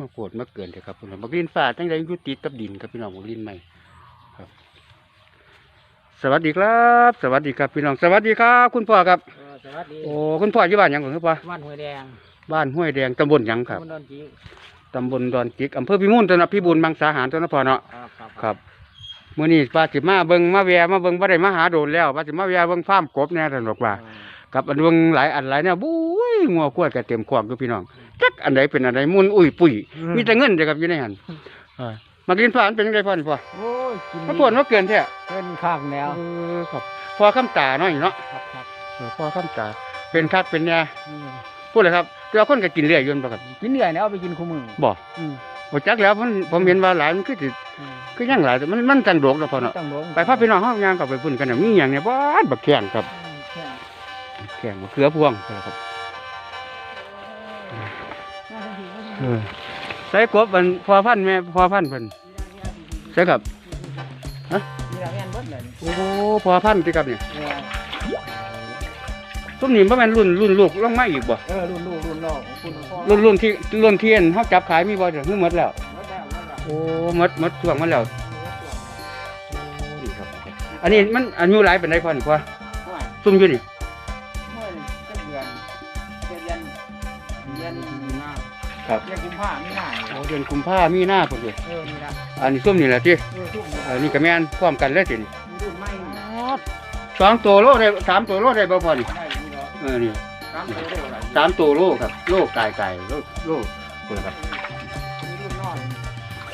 มาโปวดมาเกินเถอะครับพี่น้องบักลินฟ้าจังไดอยู่ติดกับดินครับพี่น้องบักลินใหม่ครับ สวัสดีครับ สวัสดีครับพี่น้องสวัสดีครับ คุณพ่อครับ เออสวัสดีโอ้คุณพ่ออยู่บ้านหยังก่อนครับพ่อบ้านห้วยแดงบ้านห้วยแดงตำบลหยังครับตำบลดอนจีตำบลดอนจิกอำเภอพิมูลจังหวัดพิบูลมังสาหารจังหวัดพ่อเนาะครับครับครับมื้อนี้ป้าสิมาเบิ่งมาแวะมาเบิ่งบ่ได้มาหาโดนแล้วป้าสิมาแวะเบิ่งฟาร์มกบแน่ท่านบอกว่า กับอันเบิ่งหลายอันหลายเนี่ยบุ้ยงัวกล้วยก็เต็มขวางอยู่พี่น้อง จักอันใดเป็นอันใดมุนอุ้ยปุ้ยมีแต่เงินเด้อครับอยู่ในหันเออมากินฟ้ามันเป็นจังไดพ่อนี่พ่อโอ้ยกินมาปวดมาเกินแท้เป็นข้างแล้วเออครับพอคำตาน้อยเนาะครับครับเออพอคำตาเป็นคักเป็นแน่อืมพูดเลยครับเจ้าคนก็กินเรื่อยอยู่นั่นบ่ครับกินเหนื่อยแล้วเอาไปกินคู่มือบ่อืมบ่จักแล้วผมผมเห็นว่าหลายมันคือสิอืมคือยังหลายแต่มันมันจังโดกเนาะพ่อเนาะตั้งลงไปพาพี่น้องเฮาย่างกลับไปพุ่นกันน่ะมีหยังเนี่ยบ้านบักแข้งครับอืมแค่แข้งมะเขือพวงครับ ใส่กบมันพอพันธุ์แม่พอพันธุ์เพิ่นใช่ครับนี่ละแม่นเบิดเลยโอ้พอพันธุ์ที่ครับเนี่ยเนี่ยต้นนี้บ่แม่นรุ่นรุ่นลูกลงมาอีกบ่เออรุ่นลูกรุ่นน้องคุณพ่อรุ่นรุ่นที่รุ่นเทียนเฮาจับขายมีบ่เดี๋ยวนี้หมดแล้วหมดแล้วหมดแล้วโอ้หมดหมดช่วงมันแล้วนี่ครับอันนี้มันอายุหลายเป็นไดพอนี่พ่อห้วยซุ่มอยู่นี่ เดือนกุมภามีนาพุ่นเด้เออนี่ละอันนี้ซุ่มนี่แหละที่เออทุ่มนี่อันนี้ก็แม่นพร้อมกันเลยสินี่รุ่นใหม่นี่สองตัวโลได้สามตัวโลได้บ่พอนี่ได้นี่เหรอเออนี่สามตัวได้อะไรสามตัวโลครับโลไก่ไก่โลโลพุ่นครับ มีรุ่นน้อย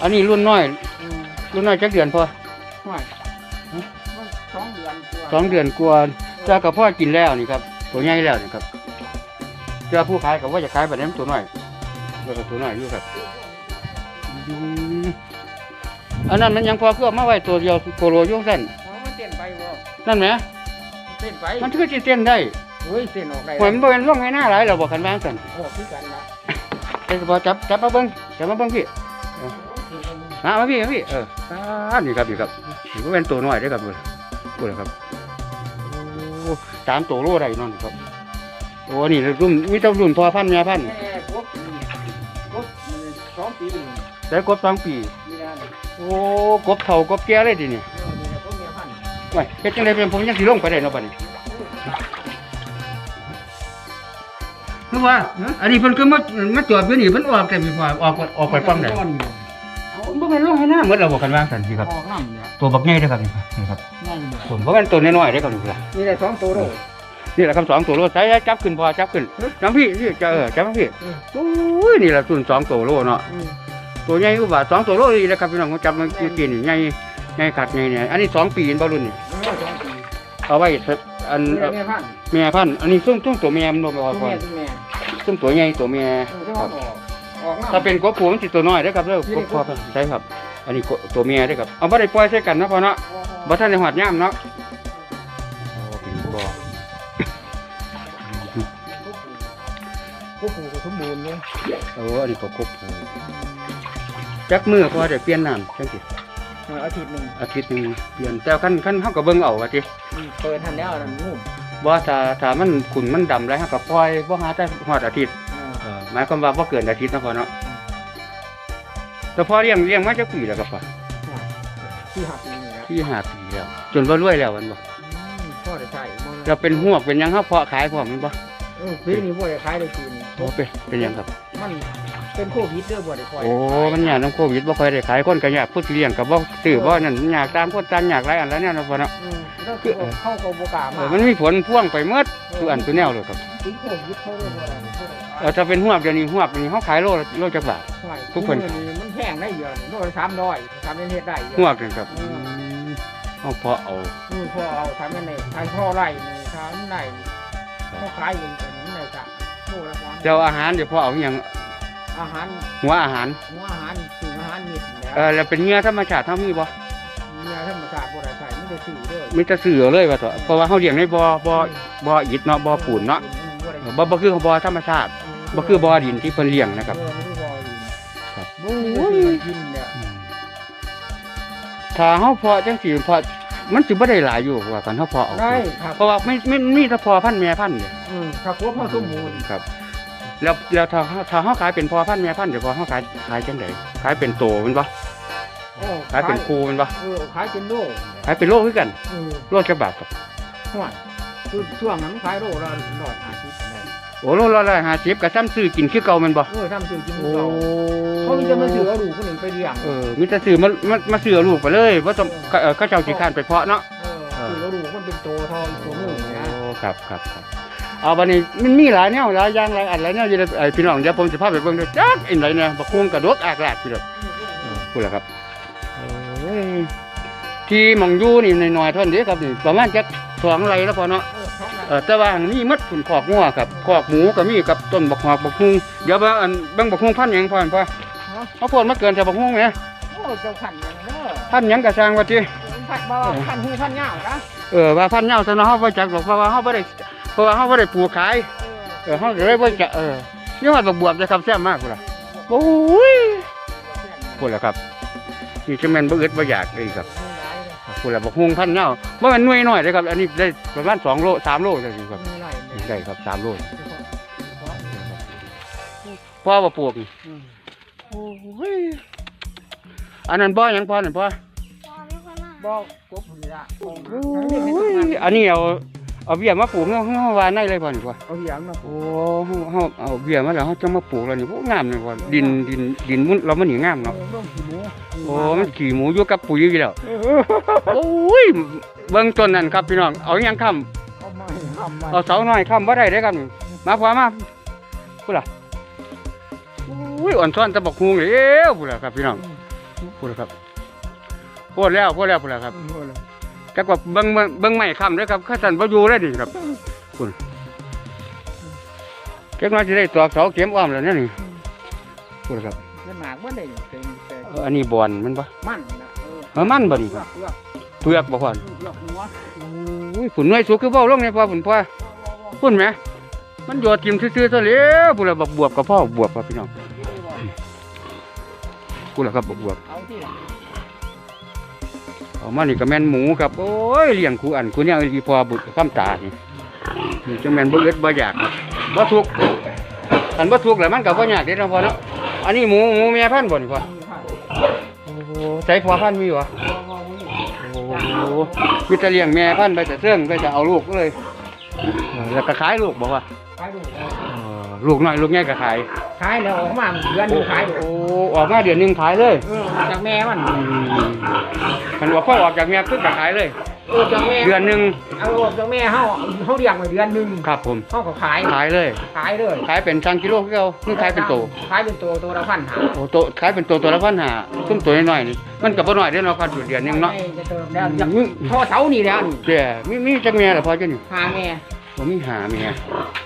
อันนี้รุ่นน้อย อืมรุ่นน้อยจักเดือนพอห่วยมันสองเดือนกว่าสองเดือนกว่าเจ้ากับพ่อกินแล้วนี่ครับตัวใหญ่แล้วนี่ครับเจ้าผู้ขายกับว่าจะขายแบบนี้มันตัวน้อยแล้วก็ตัวน้อยอยู่ครับ อืมอันนั้นมันยังพอเครื่องมาไว้ตัวเดียวโคโลอยุ่งสั้นอ๋อมันเต้นไปบ่นั่นไหมเต้นไปมันคือจิเต้นได้เฮ้ยเต้นออกได้เหมือนบ่เป็นร่องให้หน้าหลายเราบอกกันบ้างสั่นออกคือกันนะแต่พอจับจับมาเบิ้งจับมาเบิ้งพี่มามาพี่มาพี่เอออ่านี่ครับนี่ครับนี่ก็เป็นตัวน้อยได้อครับดูพูดเลยครับโอ้สามตัวโลได้นอนนี่ครับโอ้นี่รุ่นมีแต่รุ่นพอพันธุ์แม่พัน แต่กบสองปี นี่นะโอ้กบเท่ากบแก่เลยทีนี่เออนี่นะกบเมียพันธุ์ไว้เฮ็ดจังไดเป็นผมยังสิลงไปได้เนาะบัดนี้คือว่า อันนี้เพิ่นก็มามาตรวจอยู่นี่เพิ่นออกแต่มีความออกออกไปป้อมได้นอนอยู่เอาบ่แม่นลงให้หน้าหมดแล้วบอกกันว่าซั่นสิครับ ออกน้ำเนี่ยตัวบักใหญ่เด้อครับนี่นี่ครับนั่นอยู่ผมบ่แม่นตัวน้อยๆเด้อครับนี่ล่ะนี่แหละสองตัวโล นี่แหละครับสองตัวโลใช้จับขึ้นพอจับขึ้นน้ำพี่นี่จะเออจับมาพี่อืมโอ้ยนี่แหละส่วนสองตัวโลเนาะอืม ตัวใหญ่อุบาทสองตัวโลนี่แหละครับพี่น้องผมจับมากินนี่ใหญ่ใหญ่ขัดใหญ่เนี่ยอันนี้สองปีเห็นบ่รุ่นนี่เออสองปีเอาไว้อันนี่แหเอ่ละอเมียพันธุ์แม่พันธุ์อันนี้ซุ่มซุ่มตัวแม่มันบ่พอตัวพอแม่ตัวแม่ซุ่มตัวใหญ่ตัวแม่เออจะมาออกออกน้ำถ้าเป็นกบผูมันสิตัวน้อยเด้อครับเด้อกบพอพันธุ์ใช่ครับ อันนี้กบตัวแม่เด้อครับเอาบ่ได้ปล่อยใส่กันเนาะพอเนาะบ่ทันได้หอดย่ามเนาะ เลยโอ้อันนี้ก็กบผูจักมือพอได้เปลี่ยนน้ำจังซี่เอออาทิตย์หนึ่งอาทิตย์หนึงเปลี่ยนแต่คันคันเฮาก็เบิ่งเอาว่าติอืมเปิดทันแล้วนั่นงูบ่ถ้าถ้ามันขุ่นมันดำแล้วเฮาก็ปล่อยบ่หาแต่ฮอดอาทิตย์เออเออหมายความว่าบ่เกินอาทิตย์เนาะพอเนาะแต่พอเลี้ยงเลี้ยงมาจักปีแล้วครับพ่อที่หักนี่นะที่ห้าปีแล้ว จนว่ารวยแล้วมันบ่อืมพ่อได้ใส่บ่เราเป็นหวกเป็นหยังเฮาเพาะขายพร้อมมันบ่เออปีนี้บ่ได้ขายได้คืน โอ้เป็นเป็นหยังครับ มันเป็นโควิดเด้อบ่ได้คอยโอ้ มันยากนำโควิดบ่ค่อยได้ขายคนก็ยากผู้ที่เลี้ยงก็บ่ซื้อบ่นั่นมันยากตามคนต่างยากหลายอันแล้วเนี่ยเนาะพ่อเนาะอืมแล้วคือเข้าก็บ่กล้าเอมาอมันมีผลพ่วงไปหมดทุกอันทุกแนวเลยครับถึงโควิดเขาเลยบ่ได้บ่ได้เออถ้าเป็นหวกเดี๋ยวนี้หวกนี่เฮาขายโลละโลจักบาทขายทุกคน มื้อมันแพงได้เยอะโลละ300ทำเป็นเฮ็ดได้เยหวอะกนี่ครับอืมเฮาเพาะเอา อืมพอเอาทำเป็นได้ขายพ่อไร่นี่ทำได้เขาขายอยู่เป็นนี่ได้จ้ะ โลละ3เจ้าอาหารเดี๋ยวพอเอาอหย่างอาหารหัวอาหารหัวอาหารสื่ออาหารนิดแล้วเออแล้วเป็นเหงื่อธรรมชาติเท่ามีบ่เนื้อธรรมชาติบ่ได้ใส่ไม่ได้สื่อเด้อมีแต่ซื้อเอาเลยว่าตัวเพราะว่าเฮาเลี้ยงในบ่อบ่อบ่ออิฐเนาะบ่อปูนเนาะบ่ได้เออบ่บ่คือบ่อธรรมชาติบ่คือบ่อดินที่เพิ่นเลี้ยงนะครับเออมันคือบ่อยู่ครับบ่มีก็สิมากินเนี่ยอืมถ้าเฮาเพาะจังซี่เพาะ มันสิบ่ได้หลายอยู่ว่ากันเฮาเพาะเอาได้ครับเพราะว่าไม่ไม่มีแต่พอพันธุ์แม่พันธุ์เด้อืมถ้าครบเฮาสมบูรณ์ครับ แล้วแล้วถ้าถ้าเฮาขายเป็นพอพันธุ์แม่พันธุ์เดี๋ยวพอเฮาขายขายจังไดขายเป็นโตแมันบ่โอ้ขายเป็นคูแมันบ่เออขายเป็นโลขายเป็นโลคือกันเออโลจะบาทครับห่วยคือช่วงนั้นขายโลละร้อยห้าสิบ โอ้โลละร้อยห้าสิบก็ซ้ำซื้อกินคือเก่าแมันบ่เออทำซื้อกินโอ้เราเขามีจะมาซื้อเอาดูคนหนึ่งไปเลี้ยง เออมีแต่ซื้อมามามาซื้อเอาลูกไปเลยบ่ต้องก็เออเขาเจ้าสิค้านไปเพาะเนาะ เออซื้อเอาดูมันเป็นโตทองตัวมือนะ โอ้ครับครับครับเอาบัดนี้มันมีหลายแนวหลายอย่างหลายอันหลายแนวอยู่ในไอ้พี่น้องเดี๋ยวผมสิพาไปเบิ่งเด้อจักอินไหนเนี่ยบักฮวงกระดกอากลากพี่น้องพูดแล้วครับโอ้ยที่หมองอยู่นี่หน่อยๆเท่านั้นเด้ครับนี่ประมาณจักสองไรแล้วพอเนาะ เออท้องนะเออแต่ว่ามีมัดขุนขอกงัวครับขอกหมูก็มีกับต้นบักหอกบักฮุงเดี๋ยวว่าอันเบิ่งบักฮุงพันธุ์หยังพออันพอเอาพวดมาเกินแต่บักฮุงเนี่ยโอ้เจ้าขันอย่างนี้เนอะพันธุ์หยังกระช่างว่าติพันบ่พันหูพันเหย้านะเออว่าพันธุ์เหย้าซะเนาะเฮาบ่จักหรอกเพราะว่าเฮาบ่ได้เพราะว่าเฮาบ่ได้ปลูกขายเออเฮาก็เลยบ่จักเออนี่ว่าบักบวบจะครับแซ่บมากพุ่นล่ะโอ้ยพุ่นล่ะครับนี่จะแม่นบ่อึดบ่อยากเลยครับ คุณละบอกฮวงพันเนาว่ามันหน่วยหน่อยเลยครับ อันนี้ได้ประมาณสองโลสามโลได้อยู่ครับมีหน่อยเลยได้ครับสามโลพ่อว่าปลูกนี่อืมโอ้ยอันนั้นบ่อยังพ่อนั่นพ่อบอกกบนี่ละโอ้โอ้ยอันนี้เอา เอาเบี้ยมาปลูกเฮาเฮาวานได้เลยพ่อนี่พ่อเอาเหยียงมาโอ้เฮาเฮาเอาเบี้ยมาแล้วเฮาจะมาปลูกแล้วนี่โอ้งามเลยพ่อดินดินดินมุนเรามันนี่งามเนาะเนาะเรื่องขี้หมูโอ้มันขี่หมูอยู่กับปุ๋ยอยู่แล้วเออโอ้ยเบิ่งต้นนั่นครับพี่น้องเอาหยังค้ำ เอามาทำมาเอาเสาหน่อยค้ำบ่ได้เด้อครับนี่มาพอมาพูดล่ะอุ้ยอ่อนซ้อนตะบกฮุงเอ้วพูดล่ะครับพี่น้องพูดล่ะครับพูดแล้วพูดแล้วพูดแล้วครับแต่ว่าเบิ่งเบิ่งเบิ่งไม่ค้ำเด้อครับข้าสันบ่อยู่เลยนี่ครับคุณเก็บมาสิได้ตอกเสาเข็มอ้อมแล้วเนี่ยนี่พูดล่ะครับเงินหมากเมื่อไหร่เป็นแต่เอออันนี้บอนมันบ่มันนะเออเออมันบ่นี่เลืคอรับกเลือกเปลือกบ่พ่อนเลือกหัวอุ้ยฝุ่นหน่วยสุกคือเว้าลงเนี่ยพ่อฝุ่นพ่อพุ่นไหมมันโยดทิมซื่อๆซะแล้วพุ่นละบักบวบกับพ่อบวบครับพี่น้องพุ่นละครับบักบวบเอาที่ ละเอามานี่ก็แม่นหมูครับโอ้ยเลี้ยงคูอันคูเนี่ยอีพอบุตรข้ามตานี่นี่จังแม่นบ่เอิดบ่อยากครับบ่ทุกข์อันบ่ทุกข์แล้วมันก็บ่ยากเด้เนาะพ่อเนาะอันนี้หมูหมูแม่พันธุ์บ่นี่พ่อโอ้โหใจพ่อพันธุ์มีบ่โอ้โหมีแต่เลี้ยงแม่พันธุ์ไปแต่เสื่องไปแต่เอาลูกเลยเออแล้วก็ขายลูกบ่ว่าขายดูเออลูกน้อยลูกใหญ่ก็ขาย ขายแล้วออกมาเดือนหนึงขายดูโอ้ออกมาเดือนหนึงขายเลยเออจากแม่มันอืมมันว่าพ่อออกจากเมียคือก็ขายเลย เออจากแม่เดือนหนึงเอาออกจากแม่เฮาเฮาเลี้ยงไว้เดือนหนึงครับผม เฮาก็ขายขายเลย ขายเลยขายเป็นชังกิโลคือเอานี่ขายเป็นโตขายเป็นตัวตัวละพันหาโอ้โตขายเป็นโตตัวละพันหาซุ้มตัวน้อยๆนี่มันก็บ่น้อยเด้อเนาะครับอยู่เดือนหนึงเนาะไม่จะเติมแล้วจากพอเสานี่แล้วนี่เด้มีมีจักเมียล่ะพอจังนี่หาแม่บ่มีหาเมีย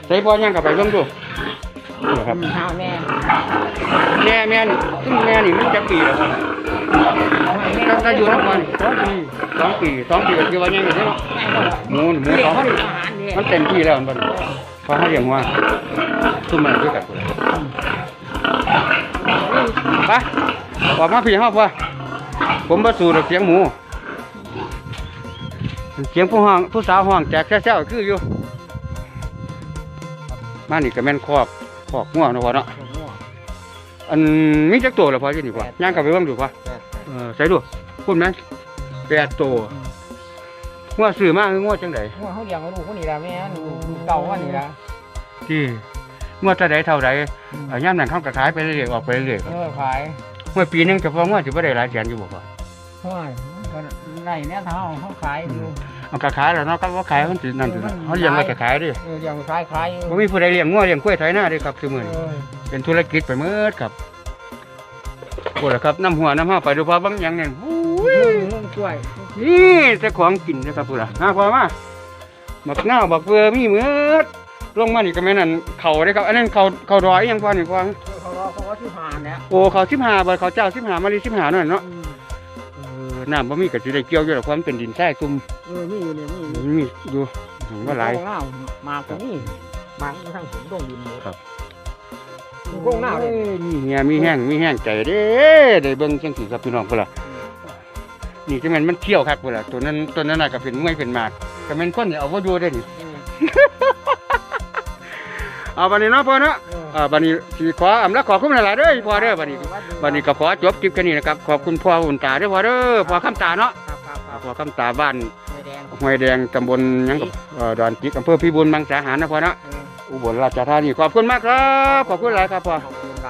ใส่พอย่างก็ไปเบิ่งดู นี่ครับหาแม่แม่แม่นี่ซึ่งแม่นี่มันจักปีแล้วครับเอาให้แม่ถ้าถ้าอยู่นครสองปีสองปีก็คือว่ายังอยู่เด้อเนาะหมูนี่หมูเลี้ยสองงเขาได้อาหารเนี่ยมันเต็มที่แล้วมันบ่ได้พอเขาเลี้ยงว่าซุ่มมันด้วยกันพุ่นล่ะไปออกมาพี่เฮาพ่อผมบ่สู้ดอกเสียงหมู เสียงผู้ห้องผู้สาวห้องแจกแซ่ๆคืออยู่มานี่ก็แม่นคอก คอกงัวเนาะพ่อเนาะอันมีจักตัวแล้วพออยู่นี่พ่อย่างกลับไปเบิ่งดูพ่อเออใส่ดูพูดไหมแปดตัวงัวซื้อมาคืองัวจังไดว่าเขาเลี้ยงเอาลูกคนนี้ละแม่ลูกลูกเก่าวันนี้ละที่งัวเท่าใดเท่าใดอ่ายามนั้นเขาก็ขายไปเรื่อยๆออกไปเรื่อยๆคเอรับอขายเมื่อปีหนึงเฉพาะงัวสิบ่ได้หลายแสนอยู่บ่พ่อห้อยก็ในเนี่ยเท่าเขาขายอยู่ เอาก็ขายแล้วเนาะก็ว่าขายมันสินั่นสินะเขาเลี้ยงไว้ก็ขายดิเออเลี้ยงขายขายอยู่บ่มีผู้ใดเลี้ยงงัวเลี้ยงกล้วยไถนาเด้ครับซุมื้อนี้เออเป็นธุรกิจไปเมื่อครับโอ้ละครับน้ำหัวน้ำห้าไปดูพอเบางอย่างเนี่ยอุ้ยเรื่องช่วยนี่เจ้าของกินนะครับพูดละฮะพอมาบักหน้าวบักเฟือมีเหมือดลงมานี่ก็แม่นั่นเขาได้ครับ อันนั้นเขาเขาร้อยยังพอนี่พอเขารอเขาก็ที่ผ่านเนี่ยโอ้เขาสิบห้าบาทเขาเจ้าสิบห้ามาลีสิบห้าหน่อยเนาะอืมเออ น้ำบ่มีก็สิได้เกี่ยวอยู่หรอกความนเป็นดินทรายซุ่มเออมีอยู่เนี่ยมีอยู่มีอยู่ว่าหลายโกงหน้ามาตรงนี้มาทางผมตรงดินหมดครับโกงหน้าเลยมีเฮียมีแห้งมีแห้งใจเด้ได้เบิ่งจังสิครับพี่น้องพุ่นล่ะนี่จะแม่นมันเที่ยวคักพุ่นล่ะตัวนั้นตัวนั้นน่ะก็เป็นมวยเป็นหมากก็แม่นคนนี่เอาบ่อยู่ได้นี่ เออเอาบัดนี้เนาะพ่อเนาะเอออ่าบัดนี้สิขออำลาขอบคุณหลายๆเด้อพ่อเด้อบัดนี้บัดนี้ก็ขอจบคลิปแค่นี้นะครับขอบคุณพ่ออุ่นตาเด้อพ่อเด้อพ่อคำตาเนาะครับครับครับพ่อคำตาบ้านไม่แดงห้วยแดงตำบลหยังกับเอ่อดอนจิกอำเภอพิบูลมังสาหารนะพ่อเนาะเอออุบลราชธานีขอบคุณมากครับ ขอบคุณหลายครับพ่อขอบ